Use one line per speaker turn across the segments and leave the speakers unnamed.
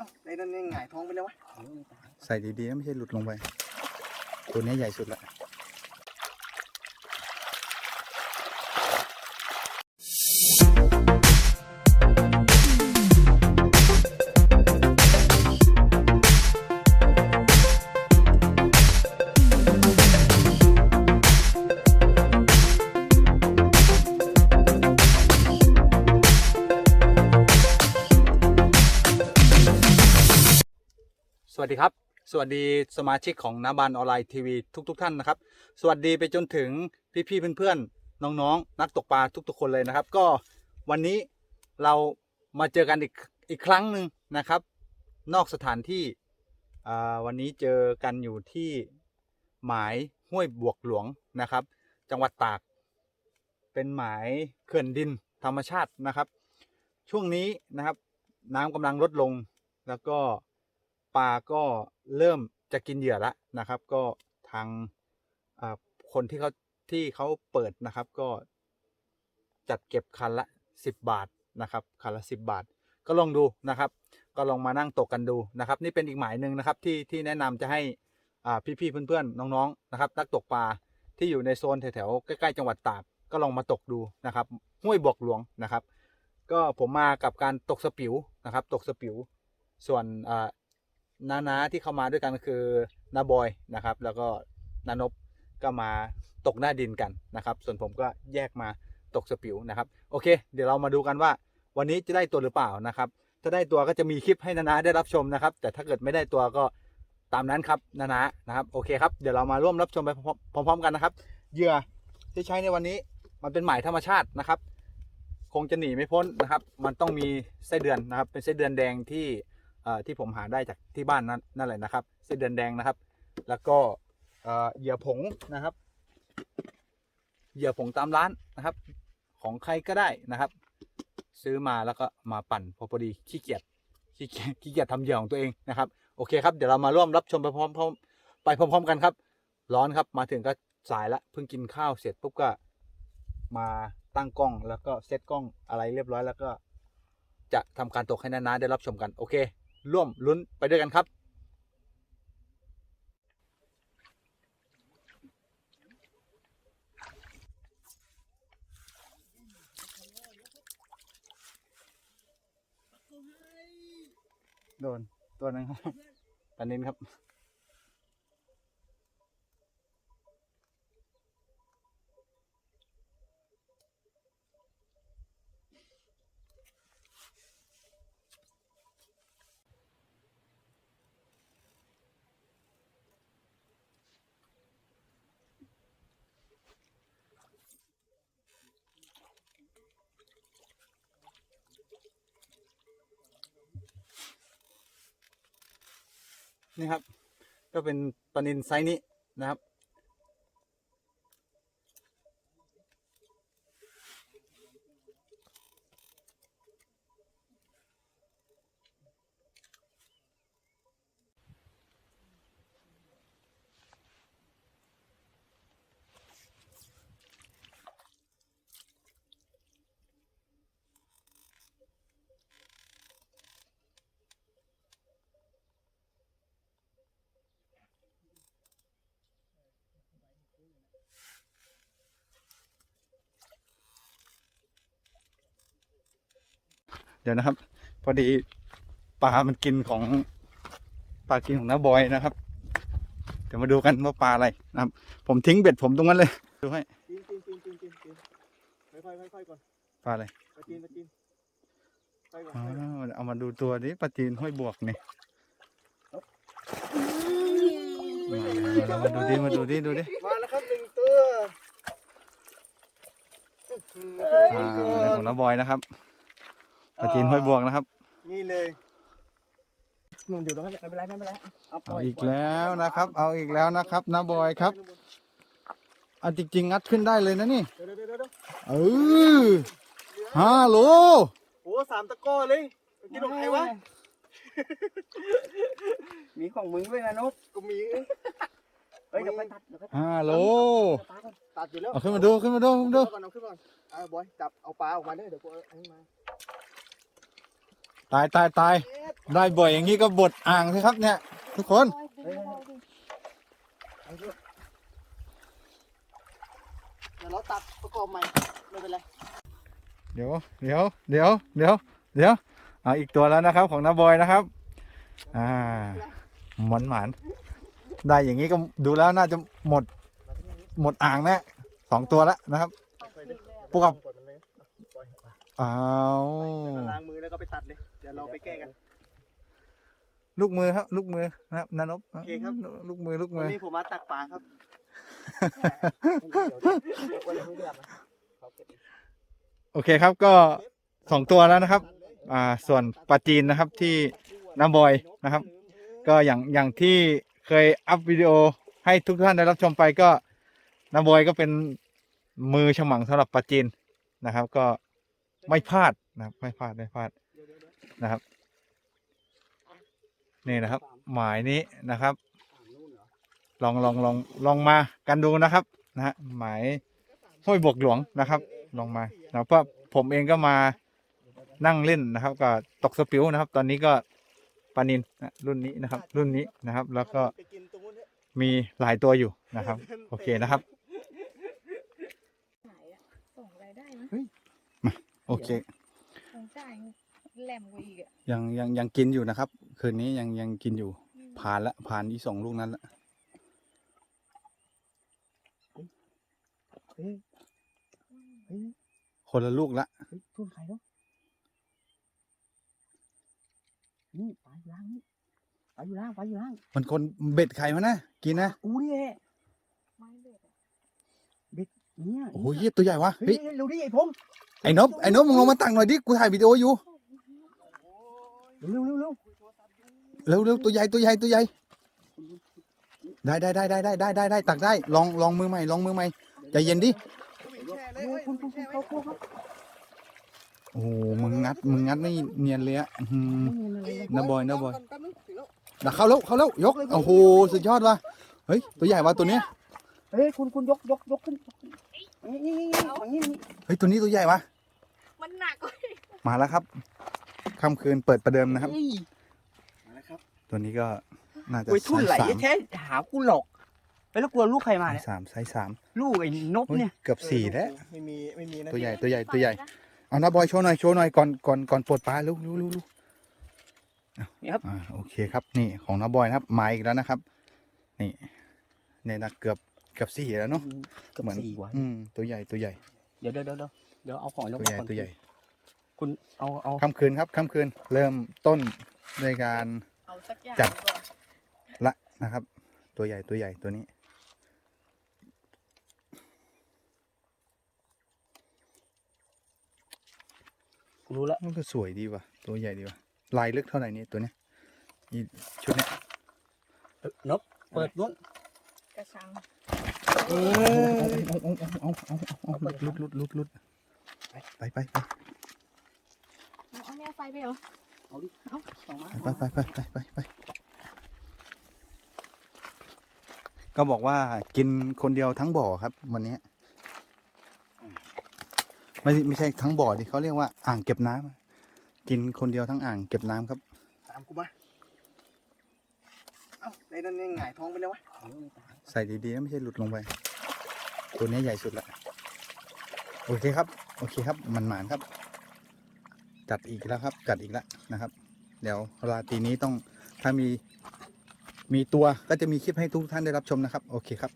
อ้าไอ้นั่นยังหงายท้องไปแล้ววะ
ใส่ดีๆนะไม่ใช่หลุดลงไป ตัวนี้ใหญ่สุดละ สวัสดีครับ สวัสดีสมาชิกของนาบานออนไลน์ทีวีทุกๆท่านนะครับ สวัสดีไปจนถึงพี่ๆเพื่อนๆน้องๆ นักตกปลาทุกๆคนเลยนะครับ ก็วันนี้เรามาเจอกันอีกอีกครั้งหนึ่งนะครับ นอกสถานที่วันนี้เจอกันอยู่ที่หมายห้วยบวกหลวงนะครับ จังหวัดตาก เป็นหมายเขื่อนดินธรรมชาตินะครับ ช่วงนี้นะครับน้ำกำลังลดลงแล้วก็ ปลาก็เริ่มจะกินเหยื่อแล้วนะครับ ก็ทางคนที่เขาที่เขาเปิดนะครับก็จัดเก็บคันละ 10 บาทนะครับคันละ 10 บาท ก็ลองดูนะครับ ก็ลองมานั่งตกกันดูนะครับ นี่เป็นอีกหมายหนึ่งนะครับที่ที่แนะนำจะให้อ่าพี่ๆเพื่อนๆน้องๆนะครับนักตกปลาที่อยู่ในโซนแถวๆใกล้ๆจังหวัดตากก็ลองมาตกดูนะครับห้วยบวกหลวงนะครับ ก็ผมมากับการตกสปิวนะครับ ตกสปิว ส่วนอ่า น้านาที่เข้ามาด้วยกันก็คือนาบอยนะครับ แล้วก็นานบก็มาตกหน้าดินกันนะครับ ส่วนผมก็แยกมาตกสปิวนะครับ โอเค เดี๋ยวเรามาดูกันว่า วันนี้จะได้ตัวหรือเปล่านะครับ ถ้าได้ตัวก็จะมีคลิปให้นานาได้รับชมนะครับ แต่ถ้าเกิดไม่ได้ตัวก็ตามนั้นครับนานานะครับ โอเคครับ เดี๋ยวเรามาร่วมรับชมไปพร้อมๆกันนะครับ เหยื่อที่ใช้ในวันนี้มันเป็นหมายธรรมชาตินะครับ คงจะหนีไม่พ้นนะครับ มันต้องมีไส้เดือนนะครับ เป็นไส้เดือนแดงที่ ที่ผมหาได้จากที่บ้านนั่นนั่นแหละนะครับไส้นเดือนแดงนะครับ แล้วก็เหยื่อผงนะครับ เหยื่อผงตามร้านนะครับ ของใครก็ได้นะครับ ซื้อมาแล้วก็มาปั่นพอพอดีขี้เกียจขี้เกียจขี้เกียจทำเหยื่อของตัวเองนะครับโอเคครับเดี๋ยวเรามาร่วมรับชมไปพร้อมๆไปพร้อม ๆ กันครับ ร้อนครับมาถึงก็สายละเพิ่งกินข้าวเสร็จปุ๊บก็มาตั้งกล้องแล้วก็เซตกล้องอะไรเรียบร้อยแล้วก็จะทำการตกให้นาๆได้รับชมกัน โอเค ร่วมลุ้นไปด้วยกันครับโดนตัวนึงครับปลานินครับ นะครับ ก็เป็นปลานินไซส์นี้นะครับ เดี๋ยวนะครับ พอดีปลามันกินของปลากินของน้าบอยนะครับ เดี๋ยวมาดูกันว่าปลาอะไรนะครับ ผมทิ้งเบ็ดผมตรงนั้นเลย ดูให้
จีนจีนจีนจีนจีนจีนค่อยค่อยค่อยๆก่อน
ปลาอะไร
ไปจีนไปจีนไปก่อน
อ๋อ
ไปก่อน
เอามาดูตัวนี้ปลาจีนห้อยบวกนี่มาดูดิมาดูดิดูดิ
มาแล้วครับหนึ่งตัว
อ่าในของน้าบอยนะครับ ปลาจีนห้อยบวกนะครับ
นี่เลยหนุ่มอยู่ตรงนั้นไม่เป็นไรไม่เป็นไรเอาปล่
เอา
อย
อีกแล้วนะครับ เอาอีกแล้วนะครับน้าบอยครับอันจริงๆงัดขึ้นได้เลยนะนี่
เดี๋ยวเดี๋ยวเดี๋ยวเดี๋ยว
เออห้าโล
โอ้สามตะกร้อเลยกินของใครวะ
มีของมึงด้วยนะนก
ก็มี
เฮ้ยเดี๋ยวไปตัดเดี๋ยวไปตัด
ห้าโล
ปลาก่อน
ตัดอยู่แล้ว
เอาขึ้นมาดูขึ้นมาดูขึ้นมาดู
เอาก่อนเอาขึ้นก่อนเอาบอยจับเอาปลาออกมาเลยเดี๋ยวกูเอาอันนี้มา
ตายตายตายได้บ่อยอย่างนี้ก็บดอ่างสิครับเนี่ย ทุกคน
เดี๋ยวเราตัดประกอบใหม่ไม่เป็นไร
เดี๋ยวเดี๋ยวเดี๋ยวเดี๋ยวเดี๋ยวเอาอีกตัวแล้วนะครับ ของน้าบอยนะครับ อ่าหมอนหมานได้อย่างนี้ก็ดูแล้วน่าจะหมด หมดอ่างแน่สองตัวแล้วนะครับพวกกับอ้าว
ล้างมือแล้วก็ไปตัดเลยเดี๋ยวเราไปแก้กัน
ลูกมือครับ ลูกมือนะครับนานบ
โอเคครับ
ลูกมือลูก
วั
มื
น
อ
นี้ผมมาตักปลาครับ
โอเคครับก็สองตัวแล้วนะครับ อ่าส่วนปลาจีนนะครับที่น้าบอยนะครับ ก็อย่างอย่างที่เคยอัพวิดีโอให้ทุกท่านได้รับชมไปก็น้าบอยก็เป็นมือฉมังสำหรับปลาจีนนะครับ ก็ไม่พลาดนะครับไม่พลาดไม่พลาด นะครับ นี่นะครับ หมายนี้นะครับ ลองลองลองลองมากันดูนะครับนะฮะหมายห้วยบวกหลวงนะครับ ลองมานะเพราะผมเองก็มานั่งเล่นนะครับ ก็ตกสปิวนะครับ ตอนนี้ก็ปลานินนะรุ่นนี้นะครับ รุ่นนี้นะครับ แล้วก็
ไปกินตรงนู้นเถอะ
มีหลายตัวอยู่นะครับ โอเคนะครับ
ขายอะส่งรายได้นะ
โอเค
ส่งจ่าย แหลมกว่าอีกอะ
ยังยังยังกินอยู่นะครับ คืนนี้ยังยังกินอยู่ ผ่านละผ่านอีสองลูกนั้นละ
เฮ้ยเฮ้ย
คนละลูกละ
เฮ้ยทุ่นใครเนาะนี่ปลาอยู่ล่างนี่ปลาอยู่ล่างปลาอยู่ล่าง
มันคนเบ็ดไข่มานะกินนะ
กูนี่แหละ
ไม้เบ็ดอะ
เนี่ย
โอ้โหเหี้ยตัวใหญ่วะ
เฮ้
เฮ้
ย
ย
เร็วดิไอ้พง
ไอ้นบไอ้นบมึงลงมาตักหน่อยดิกูถ่ายวิดีโออยู่
เร็วเร็วเร็ว
เร็วเร็วตัวใหญ่ตัวใหญ่ตัวใหญ่ได้ได้ได้ได้ได้ได้ได้ได้ตักได้ ลองลองมือใหม่ลองมือใหม่ใจเย็นดิโอ้โหมึงงัดมึงงัดไม่เนียนเลยอะอื้อหือน้าบอยน้าบอยดักเข้าแล้วเข้าแล้วยกโอ้โหสุดยอดว่ะเฮ้ยตัวใหญ่ว่ะตัวเนี้ย
เฮ้ยคุณคุณยกยกยกขึ้นนี่นี่นี่
เฮ้ยตัวนี้ตัวใหญ่ว่ะ
มันหนักกว่า
มาแล้วครับ ค่ำคืนเปิดประเดิมนะครับ
เฮ้ยมาแล้วครับ
ตัวนี้ก็น่าจะ
โอ้ยทุ่นไหล
ไซส์สาม
แท้หากูหลอกไปแล้วกลัวลูกใครมา
ไซ
เนี่ย
ส์สามไซส์สาม
ลูกไอ้นบ
เฮ้ย
เนี่ย
เกือบสี่แล้ว
ไม่มีไม่มีนะ
ตัวใหญ่ตัวใหญ่ตัวใหญ่ เอานะบอยโชว์หน่อยโชว์หน่อยก่อนก่อนก่อนปลดปลาลูกลูกลูกลูก
นี่ครับ
อ่าโอเคครับนี่ของน้าบอยนะครับมาอีกแล้วนะครับ นี่เนี่ยนะเกือบเกือบสี่แล้วเนาะ
เกือบ
เหมือน
สี่กว่า
อืมตัวใหญ่ตัวใหญ่
เดี๋ยวเดี๋ยวเดี๋ยวเดี๋ยวเอาของน
ตั
ก
วใหญ่
ก่อน
ตัวใหญ่
คุณเอาเอา
ค่ำคืนครับค่ำคืนเริ่มต้นในการ
เอาสักอย่าง
จัด
ก่อน
ละนะครับ ตัวใหญ่ตัวใหญ่ตัวนี้
รู้แล้ว
มันก็สวยดีว่ะตัวใหญ่ดีว่ะลายลึกเท่าไหร่เนี่ยตัวเนี้ยอีชุดเนี้ย
นบเปิดนู้น
กระชัง
เออ
เอาเอาเอาเอาเอาเอาเอาลุดลุดลุดลุดไปไปไป
เอาเอาเนี่ย ไฟไปเหรอ
เอาดิ เอาสองไม้
ไปไปไปไปไปไปก็บอกว่ากินคนเดียวทั้งบ่อครับ วันนี้ไม่ไม่ใช่ทั้งบ่อดิเขาเรียกว่าอ่างเก็บน้ำกินคนเดียวทั้งอ่างเก็บน้ำครับ
ตามกูมาเอ้าในนั้นยังหงายท้องไปแล้ววะ
ใส่ดีๆนะไม่ใช่หลุดลงไป ตัวนี้ใหญ่สุดละโอเคครับ โอเคครับมันหมานครับ จัดอีกแล้วครับจัดอีกแล้วนะครับ เดี๋ยวราตรีนี้ต้องถ้ามีมีตัวก็จะมีคลิปให้ทุกท่านได้รับชมนะครับ โอเคครับ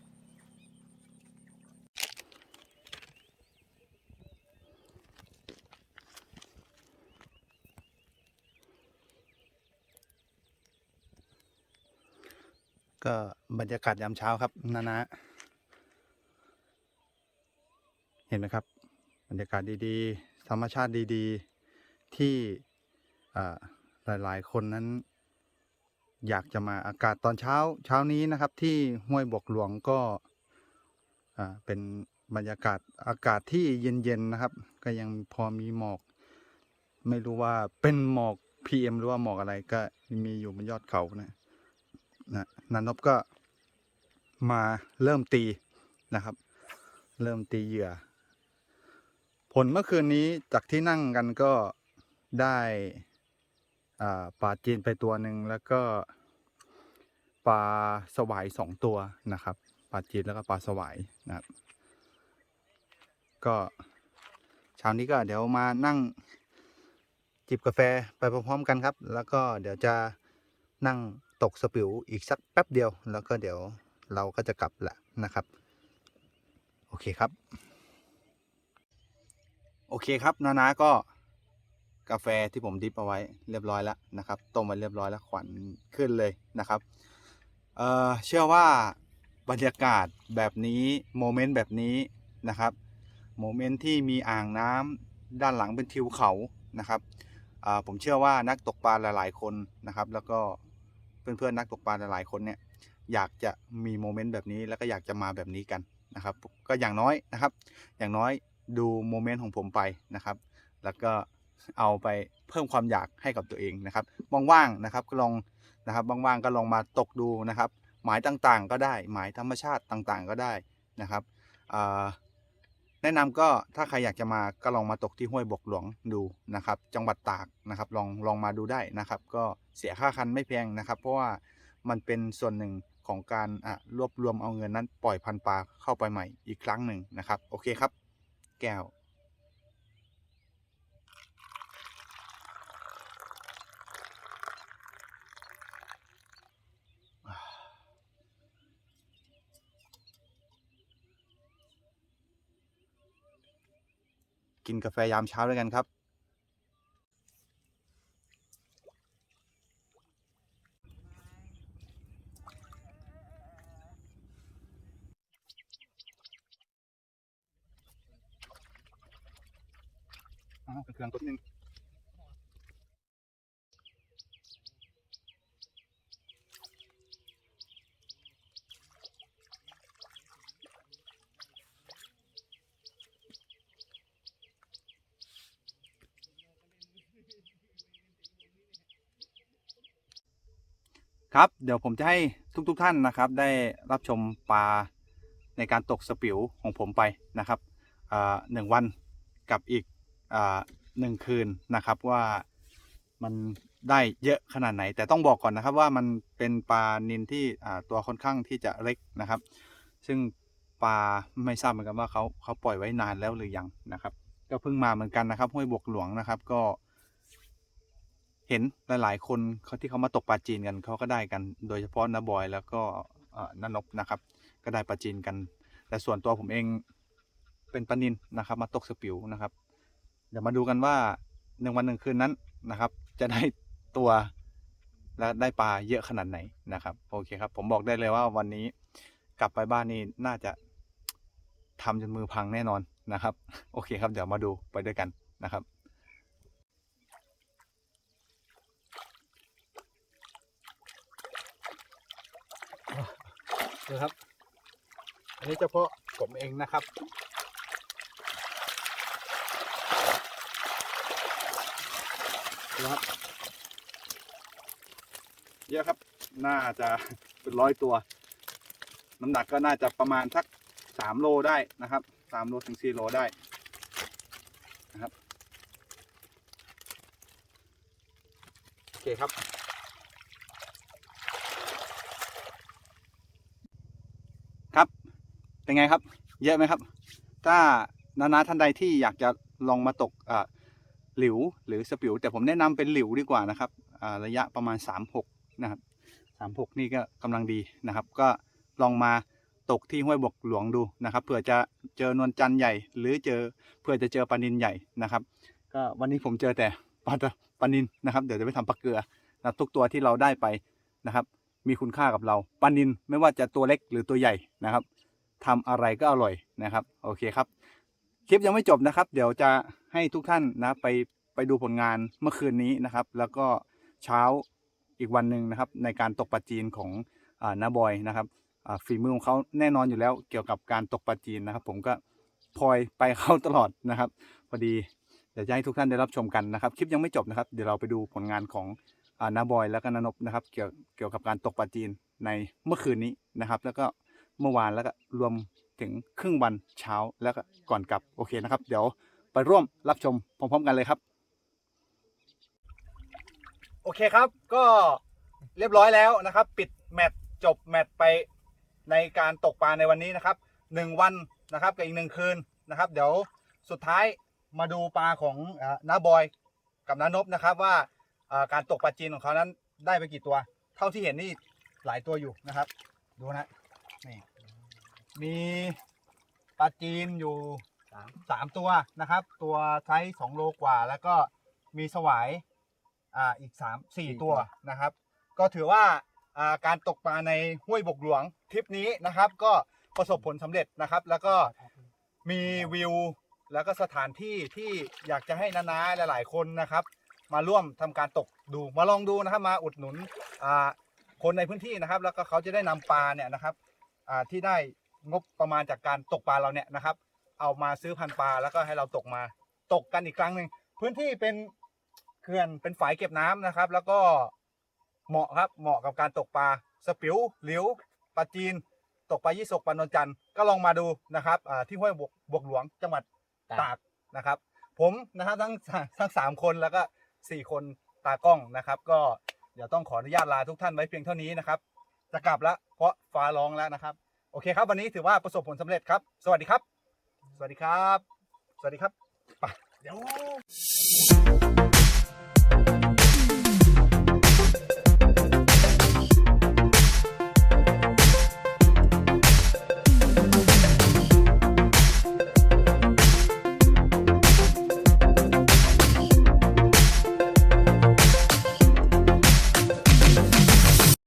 ก็บรรยากาศยามเช้าครับนานะเห็นไหมครับ บรรยากาศดีๆ ธรรมชาติดี ๆ ที่อ่าหลาย ๆ คนนั้น อยากจะมาอากาศตอนเช้าเช้านี้นะครับ ที่ห้วยบกหลวงก็เป็นบรรยากาศอากาศที่เย็น ๆ นะครับ ก็ยังพอมีหมอก ไม่รู้ว่าเป็นหมอก PM หรือว่าหมอกอะไรก็มีอยู่บนยอดเขานะนะนันนบก็มาเริ่มตีนะครับ เริ่มตีเหยื่อ ผลเมื่อคืนนี้จากที่นั่งกันก็ ได้อ่าปลาจีนไปตัวหนึ่งแล้วก็ปลาสวายสองตัวนะครับปลาจีนแล้วก็ปลาสวายนะครับ ก็เช้านี้ก็เดี๋ยวมานั่งจิบกาแฟไปพร้อมๆกันครับ แล้วก็เดี๋ยวจะนั่งตกสปิวอีกสักแป๊บเดียว แล้วก็เดี๋ยวเราก็จะกลับแหละนะครับ โอเคครับ โอเคครับ นานาก็ กาแฟที่ผมดิฟเอาไว้เรียบร้อยแล้วนะครับต้มไว้เรียบร้อยแล้วขวัญขึ้นเลยนะครับเอ่อเชื่อว่าบรรยากาศแบบนี้โมเมนต์แบบนี้นะครับโมเมนต์ที่มีอ่างน้ำด้านหลังเป็นทิวเขานะครับผมเชื่อว่านักตกปลาหลาย ๆ คนนะครับ แล้วก็เพื่อนๆนักตกปลาหลายๆคนเนี่ยอยากจะมีโมเมนต์แบบนี้แล้วก็อยากจะมาแบบนี้กันนะครับ ก็อย่างน้อยนะครับ อย่างน้อยดูโมเมนต์ของผมไปนะครับ แล้วก็ เอาไปเพิ่มความอยากให้กับตัวเองนะครับว่างๆนะครับก็ลองนะครับว่างๆก็ลองมาตกดูนะครับ หมายต่างๆก็ได้ หมายธรรมชาติต่างๆก็ได้นะครับแนะนำก็ถ้าใครอยากจะมาก็ลองมาตกที่ห้วยบกหลวงดูนะครับ จังหวัดตากนะครับ ลองลองมาดูได้นะครับ ก็เสียค่าคันไม่แพงนะครับ เพราะว่ามันเป็นส่วนหนึ่งของการรวบรวมเอาเงินนั้นปล่อยพันปลาเข้าไปใหม่อีกครั้งหนึ่งนะครับ โอเคครับ แก้ว กินกาแฟยามเช้าด้วยกันครับ อ้าวเครื่องตัวนึง ครับ เดี๋ยวผมจะให้ทุกๆทท่านนะครับ ได้รับชมปลาในการตกสปิวของผมไปนะครับหนึ่งวันกับอีกหนึ่งคืนนะครับว่ามันได้เยอะขนาดไหน แต่ต้องบอกก่อนนะครับว่ามันเป็นปลานินที่ตัวค่อนข้างที่จะเล็กนะครับ ซึ่งปลาไม่ทราบเหมือนกันว่าเขาเขาปล่อยไว้นานแล้วหรือยังนะครับ ก็เพิ่งมาเหมือนกันนะครับห้วยบวกหลวงนะครับ ก็ เห็นหลายๆ คนเขาที่เขามาตกปลาจีนกันเขาก็ได้กัน โดยเฉพาะนาบอยแล้วก็อ่านนบนะครับ ก็ได้ปลาจีนกัน แต่ส่วนตัวผมเองเป็นปลานินนะครับ มาตกสปิวนะครับ เดี๋ยวมาดูกันว่าหนึ่งวันหนึ่งคืนนั้นนะครับ จะได้ตัวและได้ปลาเยอะขนาดไหนนะครับโอเคครับ ผมบอกได้เลยว่าวันนี้กลับไปบ้านนี่น่าจะทำจนมือพังแน่นอนนะครับ โอเคครับเดี๋ยวมาดูไปด้วยกันนะครับ นะครับ อันนี้เฉพาะผมเองนะครับ นะครับ เยอะครับ น่าจะเป็นร้อยตัว น้ำหนักก็น่าจะประมาณสักสามโลได้นะครับสามโลถึงสี่โลได้นะครับ โอเคครับครับ เป็นไงครับ เยอะไหมครับ ถ้านานาท่านใดที่อยากจะลองมาตกหลิวหรือสปิว แต่ผมแนะนำเป็นหลิวดีกว่านะครับระยะประมาณ 36 นะครับ 36 นี่ก็กำลังดีนะครับ ก็ลองมาตกที่ห้วยบกหลวงดูนะครับเผื่อจะเจอนวลจันทร์ใหญ่ หรือเจอเผื่อจะเจอปลานินใหญ่นะครับ ก็วันนี้ผมเจอแต่ปลาปลานินนะครับ เดี๋ยวจะไปทำปลาเกลือนะทุกตัวที่เราได้ไปนะครับ มีคุณค่ากับเราปลานินไม่ว่าจะตัวเล็กหรือตัวใหญ่นะครับ ทำอะไรก็อร่อยนะครับ โอเคครับ คลิปยังไม่จบนะครับ เดี๋ยวจะให้ทุกท่านนะไปไปดูผลงานเมื่อคืนนี้นะครับ แล้วก็เช้าอีกวันหนึ่งนะครับ ในการตกปลาจีนของอนาบอยนะครับฝีมือของเขาแน่นอนอยู่แล้วเกี่ยวกับการตกปลาจีนนะครับ ผมก็พลอยไปเขาตลอดนะครับ พอดีเดี๋ยวจะให้ทุกท่านได้รับชมกันนะครับ คลิปยังไม่จบนะครับ เดี๋ยวเราไปดูผลงานของอนาบอย แล้วก็นานบนะครับ เกี่ยวเกี่ยวกับการตกปลาจีนในเมื่อคืนนี้นะครับ แล้วก็ เมื่อวานแล้วก็รวมถึงครึ่งวันเช้าแล้วก็ก่อนกลับโอเคนะครับ เดี๋ยวไปร่วมรับชมพร้อมๆกันเลยครับ โอเคครับก็เรียบร้อยแล้วนะครับ ปิดแมตช์จบแมตช์ไปในการตกปลาในวันนี้นะครับหนึ่งวันนะครับกับอีกหนึ่งคืนนะครับ เดี๋ยวสุดท้ายมาดูปลาของอน้าบอยกับน้านบนะครับว่าการตกปลาจีนของเขานั้นได้ไปกี่ตัว เท่าที่เห็นนี่หลายตัวอยู่นะครับ ดูนะ นี่มีปลาจีนอยู่
สาม
สามตัวนะครับ ตัวไซส์สองโลกว่า แล้วก็มีสวายอ่าอีกสามสี่ตัวนะครับ ก็ถือว่าอ่าการตกปลาในห้วยบกหลวงทริปนี้นะครับ ก็ประสบผลสำเร็จนะครับ แล้วก็มีวิวแล้วก็สถานที่ที่อยากจะให้นานาหลาย ๆ คนนะครับ มาร่วมทำการตกดูมาลองดูนะครับ มาอุดหนุนอ่าคนในพื้นที่นะครับ แล้วก็เขาจะได้นำปลาเนี่ยนะครับอ่า ที่ได้งบประมาณจากการตกปลาเราเนี่ยนะครับ เอามาซื้อพันปลาแล้วก็ให้เราตกมาตกกันอีกครั้งหนึ่งพื้นที่เป็นเขื่อนเป็นฝายเก็บน้ำนะครับ แล้วก็เหมาะครับเหมาะกับการตกปลาสปิวหลิวปลาจีน ตกปลายี่สกปลานนจันทร์ก็ลองมาดูนะครับที่ห้วยบวกบวกหลวงจังหวัดตากนะครับ ผมนะครับทั้งทั้งสามคนแล้วก็สี่คนตากล้องนะครับ ก็เดี๋ยวต้องขออนุญาตลาทุกท่านไว้เพียงเท่านี้นะครับ จะกลับแล้วเพราะฟ้าร้องแล้วนะครับ โอเคครับวันนี้ถือว่าประสบผลสำเร็จครับ สวัสดีครับ สวัสดีครับ สวัสดีครับไปเดี๋ยว